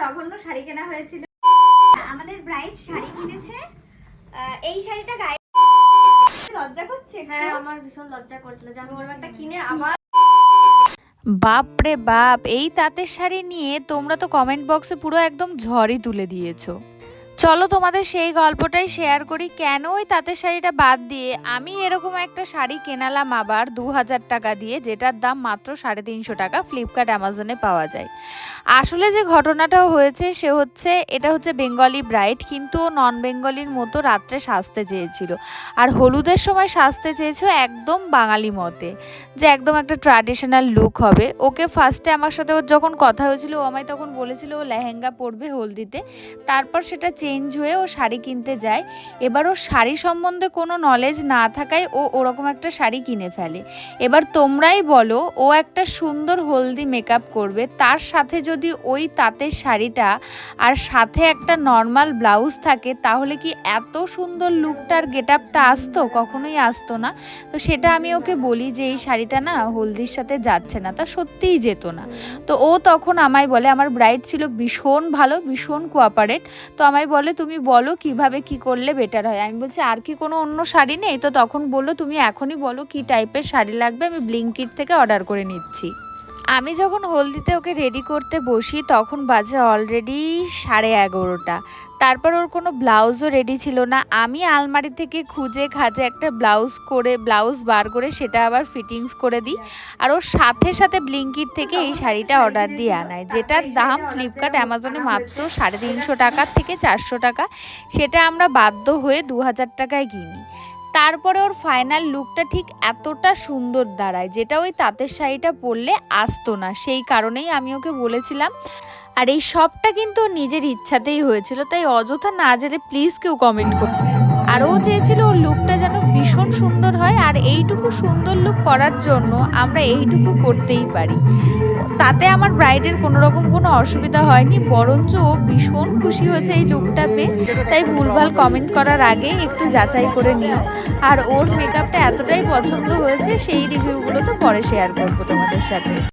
জঘন্য শাড়ি কেনা হয়েছিল। আমাদের ব্রাইট শাড়ি কিনেছে। এই শাড়িটা গায়ে লজ্জা করছে হ্যাঁ আমার ভীষণ লজ্জা করছিল যে আমি ওরকম একটা কিনে আবার বাপ রে বাপ এই তাঁতের শাড়ি নিয়ে তোমরা তো কমেন্ট বক্সে পুরো একদম ঝড়ই তুলে দিয়েছ। চলো তোমাদের সেই গল্পটাই শেয়ার করি। কেন ওই তাঁতের শাড়িটা বাদ দিয়ে আমি এরকম একটা শাড়ি কেনালাম আবার দু হাজার টাকা দিয়ে, যেটার দাম মাত্র সাড়ে তিনশো টাকা ফ্লিপকার্ট অ্যামাজনে পাওয়া যায়। আসলে যে ঘটনাটা হয়েছে, সে হচ্ছে, এটা হচ্ছে বেঙ্গলি ব্রাইট কিন্তু নন বেঙ্গলির মতো রাত্রে সাজতে চেয়েছিল। আর হলুদের সময় সাজতে চেয়েছো একদম বাঙালি মতে, যে একদম একটা ট্র্যাডিশনাল লুক হবে। ওকে ফার্স্টে আমার সাথে ওর যখন কথা হয়েছিল, ও আমায় তখন বলেছিল, ও লেহেঙ্গা পরবে হলদিতে। তারপর সেটা চেঞ্জ হয়ে ও শাড়ি কিনতে যায়। এবার ওর শাড়ি সম্বন্ধে কোনো নলেজ না থাকায় ও ওরকম একটা শাড়ি কিনে ফেলে। এবার তোমরাই বলো, ও একটা সুন্দর হলদি মেকআপ করবে, তার সাথে যদি ওই তাঁতের শাড়িটা আর সাথে একটা নর্মাল ব্লাউজ থাকে, তাহলে কি এত সুন্দর লুকটার গেট আপটা আসতো? কখনোই আসতো না। তো সেটা আমি ওকে বলি যে, এই শাড়িটা না হলদির সাথে যাচ্ছে না, তা সত্যিই যেত না। তো ও তখন আমায় বলে, আমার ব্রাইড ছিল ভীষণ ভালো, ভীষণ কোঅপারেট তো আমায় বলে তুমি বলো কীভাবে কি করলে বেটার হয়? আমি বলছি, আর কি কোনো অন্য শাড়ি নেই? তো তখন বলল, তুমি এখনই বলো কি টাইপের শাড়ি লাগবে? আমি ব্লিঙ্কিট থেকে অর্ডার করে নিচ্ছি। আমি যখন হলদিতে ওকে রেডি করতে বসি, তখন বাজে অলরেডি সাড়ে এগারোটা। তারপর ওর কোনো ব্লাউজও রেডি ছিল না। আমি আলমারি থেকে খুঁজে খাজে একটা ব্লাউজ করে ব্লাউজ বার করে সেটা আবার ফিটিংস করে দিই। আর ওর সাথে সাথে ব্লিঙ্কিট থেকে এই শাড়িটা অর্ডার দিয়ে আনায় যেটার দাম ফ্লিপকার্ট অ্যামাজনে মাত্র সাড়ে তিনশো টাকার থেকে চারশো টাকা। সেটা আমরা বাধ্য হয়ে দু হাজার টাকায় কিনি। তারপরে ওর ফাইনাল লুকটা ঠিক এতটা সুন্দর দাঁড়ায়, যেটা ওই তাঁতের শাড়িটা পরলে আসতো না। সেই কারণেই আমি ওকে বলেছিলাম, আর এই সবটা কিন্তু নিজের ইচ্ছাতেই হয়েছিল, তাই অযথা না জেনে প্লিজ কেউ কমেন্ট করো। আর ও চেয়েছিল ওর লুকটা যেন ভীষণ সুন্দর হয় আর এইটুকু সুন্দর লুক করার জন্য আমরা এইটুকু করতেই পারি। তাতে আমার ব্রাইডের কোনো রকম কোনো অসুবিধা হয়নি, বরঞ্চ ও ভীষণ খুশি হয়েছে এই লুকটা পেয়ে। তাই ভুলভাল কমেন্ট করার আগে একটু যাচাই করে নিও। আর ওর মেকআপটা এতটাই পছন্দ হয়েছে, সেই রিভিউগুলো তো পরে শেয়ার করব তোমাদের সাথে।